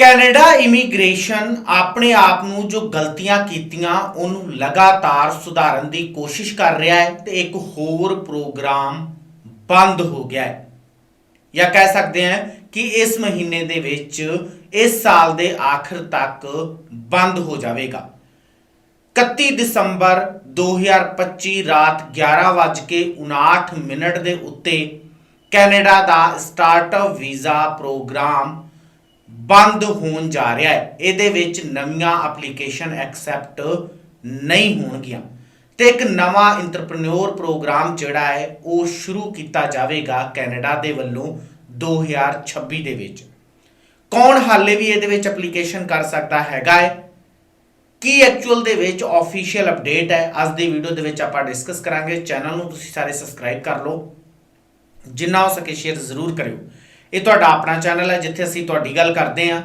Canada immigration ਆਪਣੇ ਆਪ ਨੂੰ ਜੋ ਗਲਤੀਆਂ ਕੀਤੀਆਂ, ਉਹਨੂੰ ਲਗਾਤਾਰ ਸੁਧਾਰਨ ਦੀ ਕੋਸ਼ਿਸ਼ ਕਰ ਰਿਹਾ ਹੈ ਤੇ ਇੱਕ ਹੋਰ ਪ੍ਰੋਗਰਾਮ ਬੰਦ ਹੋ ਗਿਆ ਹੈ। ਜਾਂ ਕਹਿ ਸਕਦੇ ਹਾਂ ਕਿ ਇਸ ਮਹੀਨੇ ਦੇ ਵਿੱਚ ਇਸ ਸਾਲ ਦੇ ਆਖਰ ਤੱਕ ਬੰਦ ਹੋ ਜਾਵੇਗਾ। 31 ਦਸੰਬਰ 2025 ਰਾਤ 11:59 ਮਿੰਟ ਦੇ ਉੱਤੇ ਕੈਨੇਡਾ ਦਾ ਸਟਾਰਟਅਪ ਵੀਜ਼ਾ ਪ੍ਰੋਗਰਾਮ ਬੰਦ ਹੋਣ ਜਾ ਰਿਹਾ ਹੈ। ਇਹਦੇ ਵਿੱਚ ਨਵੀਆਂ ਐਪਲੀਕੇਸ਼ਨ ਐਕਸੈਪਟ ਨਹੀਂ ਹੋਣਗੀਆਂ। ਤੇ ਇੱਕ ਨਵਾਂ ਇੰਟਰਪ੍ਰੀਨਿਓਰ ਪ੍ਰੋਗਰਾਮ ਜਿਹੜਾ ਹੈ, ਉਹ ਸ਼ੁਰੂ ਕੀਤਾ ਜਾਵੇਗਾ ਕੈਨੇਡਾ ਦੇ ਵੱਲੋਂ 2026 ਦੇ ਵਿੱਚ। ਕੌਣ ਹਾਲੇ ਵੀ ਇਹਦੇ ਵਿੱਚ ਐਪਲੀਕੇਸ਼ਨ ਕਰ ਸਕਦਾ ਹੈਗਾ ਹੈ? ਕੀ ਐਕਚੁਅਲ ਦੇ ਵਿੱਚ ਆਫੀਸ਼ੀਅਲ ਅਪਡੇਟ ਹੈ? ਅੱਜ ਦੀ ਵੀਡੀਓ ਦੇ ਵਿੱਚ ਆਪਾਂ ਡਿਸਕਸ ਕਰਾਂਗੇ। ਚੈਨਲ ਨੂੰ ਤੁਸੀਂ ਸਾਰੇ ਸਬਸਕ੍ਰਾਈਬ ਕਰ ਲਓ। ਜਿੰਨਾ ਹੋ ਸਕੇ ਸ਼ੇਅਰ ਜ਼ਰੂਰ ਕਰਿਓ। ਇਹ ਤੁਹਾਡਾ ਆਪਣਾ ਚੈਨਲ ਹੈ, ਜਿੱਥੇ ਅਸੀਂ ਤੁਹਾਡੀ ਗੱਲ ਕਰਦੇ ਹਾਂ।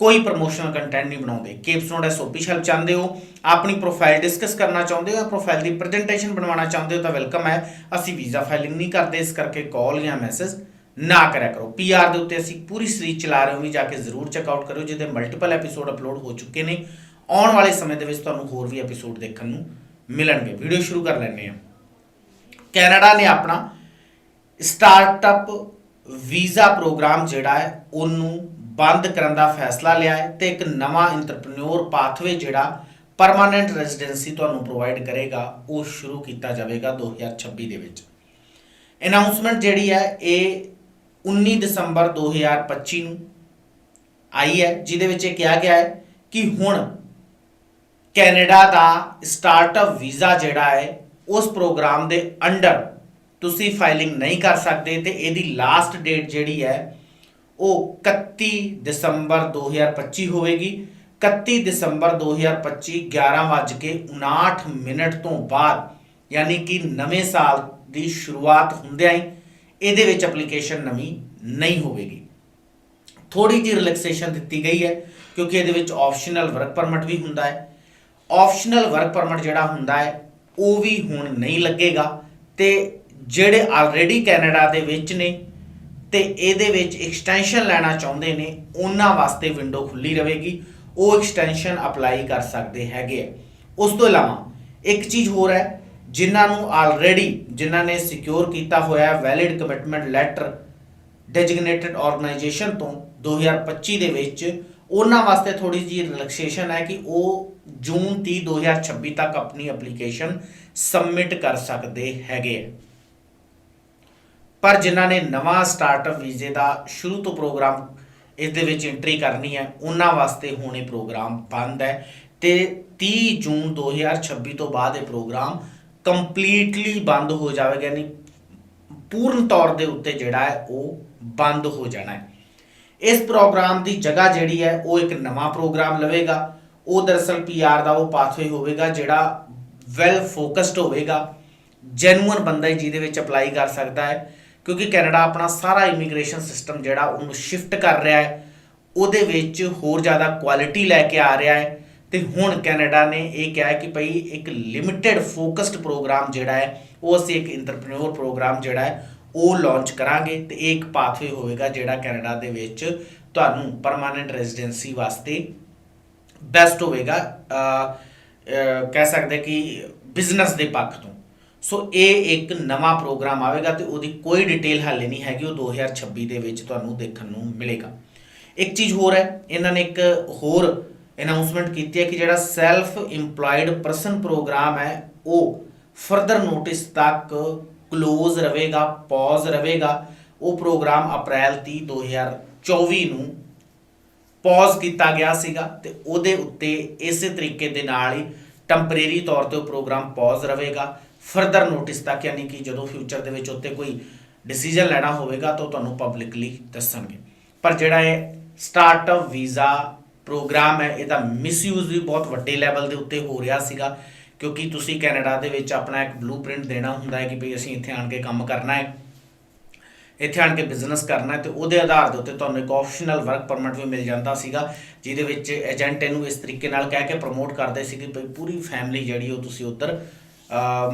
ਕੋਈ ਪ੍ਰੋਮੋਸ਼ਨਲ ਕੰਟੈਂਟ ਨਹੀਂ ਬਣਾਉਂਦੇ। ਕੇਪਸ ਨੋਟ ਐਸਓਪੀ ਹੈਲਪ ਚਾਹੁੰਦੇ ਹੋ, ਆਪਣੀ ਪ੍ਰੋਫਾਈਲ ਡਿਸਕਸ ਕਰਨਾ ਚਾਹੁੰਦੇ ਹੋ ਪ੍ਰੋਫਾਈਲ ਦੀ ਪ੍ਰੈਜੈਂਟੇਸ਼ਨ ਬਣਵਾਉਣਾ ਚਾਹੁੰਦੇ ਹੋ ਤਾਂ ਵੈਲਕਮ ਹੈ। ਅਸੀਂ ਵੀਜ਼ਾ ਫਾਈਲਿੰਗ ਨਹੀਂ ਕਰਦੇ, ਇਸ ਕਰਕੇ ਕਾਲ ਜਾਂ ਮੈਸੇਜ ਨਾ ਕਰਿਆ ਕਰੋ। ਪੀਆਰ ਦੇ ਉੱਤੇ ਅਸੀਂ ਪੂਰੀ ਸੀਰੀਜ਼ ਚਲਾ ਰਹੇ ਹਾਂ, ਵੀ ਜਾ ਕੇ ਜ਼ਰੂਰ ਚੈੱਕ ਆਊਟ ਕਰਿਓ, ਜਿਹਦੇ ਮਲਟੀਪਲ ਐਪੀਸੋਡ ਅਪਲੋਡ ਹੋ ਚੁੱਕੇ ਨੇ। ਆਉਣ ਵਾਲੇ ਸਮੇਂ ਦੇ ਵਿੱਚ ਤੁਹਾਨੂੰ ਹੋਰ ਵੀ ਐਪੀਸੋਡ ਦੇਖਣ ਨੂੰ ਮਿਲਣਗੇ। ਵੀਡੀਓ ਸ਼ੁਰੂ ਕਰ ਲੈਂਦੇ ਹਾਂ। ਕੈਨੇਡਾ ਨੇ ਆਪਣਾ ਸਟਾਰਟਅਪ ਵੀਜ਼ਾ ਪ੍ਰੋਗਰਾਮ ਜਿਹੜਾ ਹੈ, ਉਹਨੂੰ ਬੰਦ ਕਰਨ ਦਾ ਫੈਸਲਾ ਲਿਆ ਹੈ ਤੇ ਇੱਕ ਨਵਾਂ ਇੰਟਰਪ੍ਰੀਨਿਓਰ ਪਾਥਵੇ ਜਿਹੜਾ ਪਰਮਾਨੈਂਟ ਰੈਜ਼ੀਡੈਂਸੀ ਤੁਹਾਨੂੰ ਪ੍ਰੋਵਾਈਡ ਕਰੇਗਾ, ਉਹ ਸ਼ੁਰੂ ਕੀਤਾ ਜਾਵੇਗਾ 2026 ਦੇ ਵਿੱਚ। ਅਨਾਉਂਸਮੈਂਟ ਜਿਹੜੀ ਹੈ, ਇਹ 19 ਦਸੰਬਰ 2025 ਨੂੰ ਆਈ ਹੈ, ਜਿਹਦੇ ਵਿੱਚ ਇਹ ਕਿਹਾ ਗਿਆ ਹੈ ਕਿ ਹੁਣ ਕੈਨੇਡਾ ਦਾ ਸਟਾਰਟਅਪ ਵੀਜ਼ਾ ਜਿਹੜਾ ਹੈ, ਉਸ ਪ੍ਰੋਗਰਾਮ ਦੇ ਅੰਡਰ ਤੁਸੀਂ ਫਾਈਲਿੰਗ ਨਹੀਂ ਕਰ ਸਕਦੇ ਤੇ ਇਹਦੀ ਲਾਸਟ ਡੇਟ ਜਿਹੜੀ ਹੈ, ਉਹ 31 ਦਸੰਬਰ 2025 ਹੋਵੇਗੀ। 31 ਦਸੰਬਰ 2025 11:59 ਮਿੰਟ ਤੋਂ ਬਾਅਦ, ਯਾਨੀ ਕਿ ਨਵੇਂ ਸਾਲ ਦੀ ਸ਼ੁਰੂਆਤ ਹੁੰਦਿਆਂ ਹੀ ਇਹਦੇ ਵਿੱਚ ਐਪਲੀਕੇਸ਼ਨ ਨਵੀਂ ਨਹੀਂ ਹੋਵੇਗੀ। ਥੋੜੀ ਜਿਹੀ ਰਿਲੈਕਸੇਸ਼ਨ ਦਿੱਤੀ ਗਈ ਹੈ, ਕਿਉਂਕਿ ਇਹਦੇ ਵਿੱਚ ਆਪਸ਼ਨਲ ਵਰਕ ਪਰਮਿਟ ਵੀ ਹੁੰਦਾ ਹੈ। ਆਪਸ਼ਨਲ ਵਰਕ ਪਰਮਿਟ ਜਿਹੜਾ ਹੁੰਦਾ ਹੈ, ਉਹ ਵੀ ਹੁਣ ਨਹੀਂ ਲੱਗੇਗਾ ਤੇ ਜਿਹੜੇ ਆਲਰੇਡੀ ਕੈਨੇਡਾ ਦੇ ਵਿੱਚ ਨੇ ਤੇ ਇਹਦੇ ਵਿੱਚ ਐਕਸਟੈਂਸ਼ਨ ਲੈਣਾ ਚਾਹੁੰਦੇ ਨੇ, ਉਹਨਾਂ ਵਾਸਤੇ ਵਿੰਡੋ ਖੁੱਲੀ ਰਹੇਗੀ। ਉਹ ਐਕਸਟੈਂਸ਼ਨ ਅਪਲਾਈ ਕਰ ਸਕਦੇ ਹੈਗੇ ਆ। ਉਸ ਤੋਂ ਇਲਾਵਾ ਇੱਕ ਚੀਜ਼ ਹੋਰ ਹੈ, ਜਿਨ੍ਹਾਂ ਨੂੰ ਆਲਰੇਡੀ ਜਿਨ੍ਹਾਂ ਨੇ ਸਿਕਿਉਰ ਕੀਤਾ ਹੋਇਆ valid commitment letter designated organisation ਤੋਂ 2025 ਦੇ ਵਿੱਚ, ਉਹਨਾਂ ਵਾਸਤੇ ਥੋੜੀ ਜਿਹੀ ਰਿਲੈਕਸੇਸ਼ਨ ਹੈ ਕਿ ਉਹ ਜੂਨ 30 2026 ਤੱਕ ਆਪਣੀ ਐਪਲੀਕੇਸ਼ਨ ਸਬਮਿਟ ਕਰ ਸਕਦੇ ਹੈਗੇ ਆ। ਪਰ ਜਿਨ੍ਹਾਂ ਨੇ ਨਵਾਂ ਸਟਾਰਟਅਪ ਵੀਜ਼ੇ ਦਾ ਸ਼ੁਰੂ ਤੋਂ ਪ੍ਰੋਗਰਾਮ ਇਸ ਦੇ ਵਿੱਚ ਐਂਟਰੀ ਕਰਨੀ ਹੈ, ਉਹਨਾਂ ਵਾਸਤੇ ਹੁਣ ਇਹ ਪ੍ਰੋਗਰਾਮ ਬੰਦ ਹੈ ਤੇ 30 ਜੂਨ 2026 ਤੋਂ ਬਾਅਦ ਇਹ ਪ੍ਰੋਗਰਾਮ ਕੰਪਲੀਟਲੀ ਬੰਦ ਹੋ ਜਾਵੇਗਾ, ਯਾਨੀ ਪੂਰਨ ਤੌਰ ਦੇ ਉੱਤੇ ਜਿਹੜਾ ਹੈ ਉਹ ਬੰਦ ਹੋ ਜਾਣਾ ਹੈ। ਇਸ ਪ੍ਰੋਗਰਾਮ ਦੀ ਜਗ੍ਹਾ ਜਿਹੜੀ ਹੈ, ਉਹ ਇੱਕ ਨਵਾਂ ਪ੍ਰੋਗਰਾਮ ਲਵੇਗਾ। ਉਹ ਦਰਅਸਲ ਪੀਆਰ ਦਾ ਉਹ ਪਾਥਵੇ ਹੋਵੇਗਾ ਜਿਹੜਾ ਵੈਲ ਫੋਕਸਡ ਹੋਵੇਗਾ। ਜੈਨੂਅਨ ਬੰਦਾ ਜਿਹਦੇ ਵਿੱਚ ਅਪਲਾਈ ਕਰ ਸਕਦਾ ਹੈ। ਕਿਉਂਕਿ ਕੈਨੇਡਾ ਆਪਣਾ ਸਾਰਾ ਇਮੀਗ੍ਰੇਸ਼ਨ ਸਿਸਟਮ ਜਿਹੜਾ ਉਹਨੂੰ ਸ਼ਿਫਟ ਕਰ ਰਿਹਾ ਹੈ, ਉਹਦੇ ਵਿੱਚ ਹੋਰ ਜ਼ਿਆਦਾ ਕੁਆਲਿਟੀ ਲੈ ਕੇ ਆ ਰਿਹਾ ਹੈ। ਤੇ ਹੁਣ ਕੈਨੇਡਾ ਨੇ ਇਹ ਕਿਹਾ ਕਿ ਭਈ ਇੱਕ ਲਿਮਿਟਿਡ ਫੋਕਸਡ ਪ੍ਰੋਗਰਾਮ ਜਿਹੜਾ ਹੈ, ਉਹ ਅਸੀਂ ਇੱਕ ਇੰਟਰਪ੍ਰੀਨਿਓਰ ਪ੍ਰੋਗਰਾਮ ਜਿਹੜਾ ਹੈ, ਉਹ ਲਾਂਚ ਕਰਾਂਗੇ ਤੇ ਇਹ ਇੱਕ ਪਾਥਵੇ ਹੋਵੇਗਾ ਜਿਹੜਾ ਕੈਨੇਡਾ ਦੇ ਵਿੱਚ ਤੁਹਾਨੂੰ ਪਰਮਾਨੈਂਟ ਰੈਜ਼ੀਡੈਂਸੀ ਵਾਸਤੇ ਬੈਸਟ ਹੋਵੇਗਾ ਕਹਿ ਸਕਦੇ ਕਿ ਬਿਜ਼ਨਸ ਦੇ ਪੱਖ ਤੋਂ। ਸੋ ਇਹ ਇੱਕ ਨਵਾਂ ਪ੍ਰੋਗਰਾਮ ਆਵੇਗਾ ਤੇ ਉਹਦੀ ਕੋਈ ਡਿਟੇਲ ਹਾਲੇ ਨਹੀਂ ਹੈਗੀ, ਉਹ 2026 ਦੇ ਵਿੱਚ ਤੁਹਾਨੂੰ ਦੇਖਣ ਨੂੰ ਮਿਲੇਗਾ। ਇੱਕ ਚੀਜ਼ ਹੋਰ ਹੈ, ਇਹਨਾਂ ਨੇ ਇੱਕ ਹੋਰ ਅਨਾਉਂਸਮੈਂਟ ਕੀਤੀ ਹੈ ਕਿ ਜਿਹੜਾ ਸੈਲਫ ਇੰਪਲੋਇਡ ਪਰਸਨ ਪ੍ਰੋਗਰਾਮ ਹੈ, ਉਹ ਫਰਦਰ ਨੋਟਿਸ ਤੱਕ ক্লোਜ਼ ਰਹੇਗਾ ਪੌਜ਼ ਰਹੇਗਾ। ਉਹ ਪ੍ਰੋਗਰਾਮ ਅਪ੍ਰੈਲ 30 2024 ਨੂੰ ਪੌਜ਼ ਕੀਤਾ ਗਿਆ ਸੀਗਾ ਤੇ ਉਹਦੇ ਉੱਤੇ ਇਸੇ ਤਰੀਕੇ ਦੇ ਨਾਲ ਹੀ ਟੈਂਪਰੇਰੀ ਤੌਰ ਤੇ ਉਹ ਪ੍ਰੋਗਰਾਮ ਪੌਜ਼ ਰਹੇਗਾ। ਫਰਦਰ ਨੋਟਿਸ ਤੱਕ, ਯਾਨੀ ਕਿ ਜਦੋਂ ਫਿਊਚਰ ਦੇ ਵਿੱਚ ਉੱਤੇ ਕੋਈ ਡਿਸੀਜਨ ਲੈਣਾ ਹੋਵੇਗਾ, ਤਾਂ ਉਹ ਤੁਹਾਨੂੰ ਪਬਲਿਕਲੀ ਦੱਸਣਗੇ। ਪਰ ਜਿਹੜਾ ਇਹ ਸਟਾਰਟਅਪ ਵੀਜ਼ਾ ਪ੍ਰੋਗਰਾਮ ਹੈ, ਇਹਦਾ ਮਿਸਯੂਜ਼ ਵੀ ਬਹੁਤ ਵੱਡੇ ਲੈਵਲ ਦੇ ਉੱਤੇ ਹੋ ਰਿਹਾ ਸੀਗਾ, ਕਿਉਂਕਿ ਤੁਸੀਂ ਕੈਨੇਡਾ ਦੇ ਵਿੱਚ ਆਪਣਾ ਇੱਕ ਬਲੂਪ੍ਰਿੰਟ ਦੇਣਾ ਹੁੰਦਾ ਹੈ ਕਿ ਭਈ ਅਸੀਂ ਇੱਥੇ ਆਣ ਕੇ ਕੰਮ ਕਰਨਾ ਹੈ, ਇੱਥੇ ਆਣ ਕੇ ਬਿਜ਼ਨਸ ਕਰਨਾ ਹੈ, ਤੇ ਉਹਦੇ ਆਧਾਰ ਦੇ ਉੱਤੇ ਤੁਹਾਨੂੰ ਇੱਕ ਆਪਸ਼ਨਲ ਵਰਕ ਪਰਮਿਟ ਵੀ ਮਿਲ ਜਾਂਦਾ ਸੀਗਾ, ਜਿਹਦੇ ਵਿੱਚ ਏਜੰਟ ਇਹਨੂੰ ਇਸ ਤਰੀਕੇ ਨਾਲ ਕਹਿ ਕੇ ਪ੍ਰਮੋਟ ਕਰਦੇ ਸੀ ਕਿ ਭਈ ਪੂਰੀ ਫੈਮਿਲੀ ਜਿਹੜੀ ਉਹ ਤੁਸੀਂ ਉੱਧਰ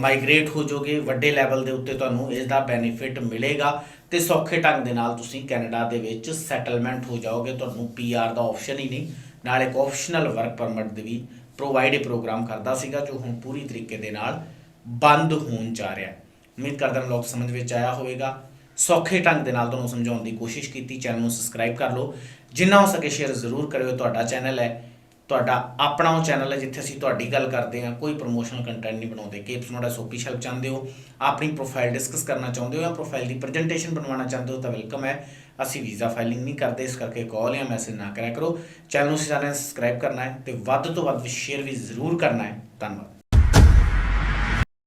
ਮਾਈਗ੍ਰੇਟ ਹੋ ਜਾਓਗੇ ਵੱਡੇ ਲੈਵਲ ਦੇ ਉੱਤੇ ਤੁਹਾਨੂੰ ਇਸ ਦਾ ਬੈਨੀਫਿਟ ਮਿਲੇਗਾ ਤੇ ਸੌਖੇ ਢੰਗ ਦੇ ਨਾਲ ਤੁਸੀਂ ਕੈਨੇਡਾ ਦੇ ਵਿੱਚ ਸੈਟਲਮੈਂਟ ਹੋ ਜਾਓਗੇ, ਤੁਹਾਨੂੰ ਪੀਆਰ ਦਾ ਆਪਸ਼ਨ ਹੀ ਨਹੀਂ। ਨਾਲ ਇੱਕ ਆਪਸ਼ਨਲ ਵਰਕ ਪਰਮਿਟ ਦੇ ਵੀ ਪ੍ਰੋਵਾਈਡ ਇਹ ਪ੍ਰੋਗਰਾਮ ਕਰਦਾ ਸੀਗਾ, ਜੋ ਹੁਣ ਪੂਰੀ ਤਰੀਕੇ ਦੇ ਨਾਲ ਬੰਦ ਹੋਣ ਜਾ ਰਿਹਾ ਹੈ। ਉਮੀਦ ਕਰਦਾ ਹਾਂ ਲੋਕ ਸਮਝ ਵਿੱਚ ਆਇਆ ਹੋਵੇਗਾ। ਸੌਖੇ ਢੰਗ ਦੇ ਨਾਲ ਤੁਹਾਨੂੰ ਸਮਝਾਉਣ ਦੀ ਕੋਸ਼ਿਸ਼ ਕੀਤੀ, ਚੈਨਲ ਨੂੰ ਸਬਸਕ੍ਰਾਈਬ ਕਰ ਲਓ। ਜਿੰਨਾ ਹੋ ਸਕੇ ਸ਼ੇਅਰ ਜ਼ਰੂਰ ਕਰਿਓ, ਤੁਹਾਡਾ ਚੈਨਲ ਹੈ। ਤੁਹਾਡਾ ਆਪਣਾ ਉਹ ਚੈਨਲ ਹੈ ਜਿੱਥੇ ਅਸੀਂ ਤੁਹਾਡੀ ਗੱਲ ਕਰਦੇ ਹਾਂ, ਕੋਈ ਪ੍ਰੋਮੋਸ਼ਨਲ ਕੰਟੈਂਟ ਨਹੀਂ ਬਣਾਉਂਦੇ। ਕੇਪਸ ਨੋਟ ਐਸਓਪੀ ਹੈਲਪ ਚਾਹੁੰਦੇ ਹੋ? ਆਪਣੀ ਪ੍ਰੋਫਾਈਲ ਡਿਸਕਸ ਕਰਨਾ ਚਾਹੁੰਦੇ ਹੋ ਜਾਂ ਪ੍ਰੋਫਾਈਲ ਦੀ ਪ੍ਰੈਜੈਂਟੇਸ਼ਨ ਬਣਵਾਉਣਾ ਚਾਹੁੰਦੇ ਹੋ ਤਾਂ ਵੈਲਕਮ ਹੈ। ਅਸੀਂ ਵੀਜ਼ਾ ਫਾਈਲਿੰਗ ਨਹੀਂ ਕਰਦੇ, ਇਸ ਕਰਕੇ ਕਾਲ ਜਾਂ ਮੈਸੇਜ ਨਾ ਕਰਿਆ ਕਰੋ। ਚੈਨਲ ਨੂੰ ਸਾਰਿਆਂ ਨੇ ਸਬਸਕ੍ਰਾਈਬ ਕਰਨਾ ਹੈ ਤੇ ਵੱਧ ਤੋਂ ਵੱਧ ਸ਼ੇਅਰ ਵੀ ਜ਼ਰੂਰ ਕਰਨਾ ਹੈ। ਧੰਨਵਾਦ।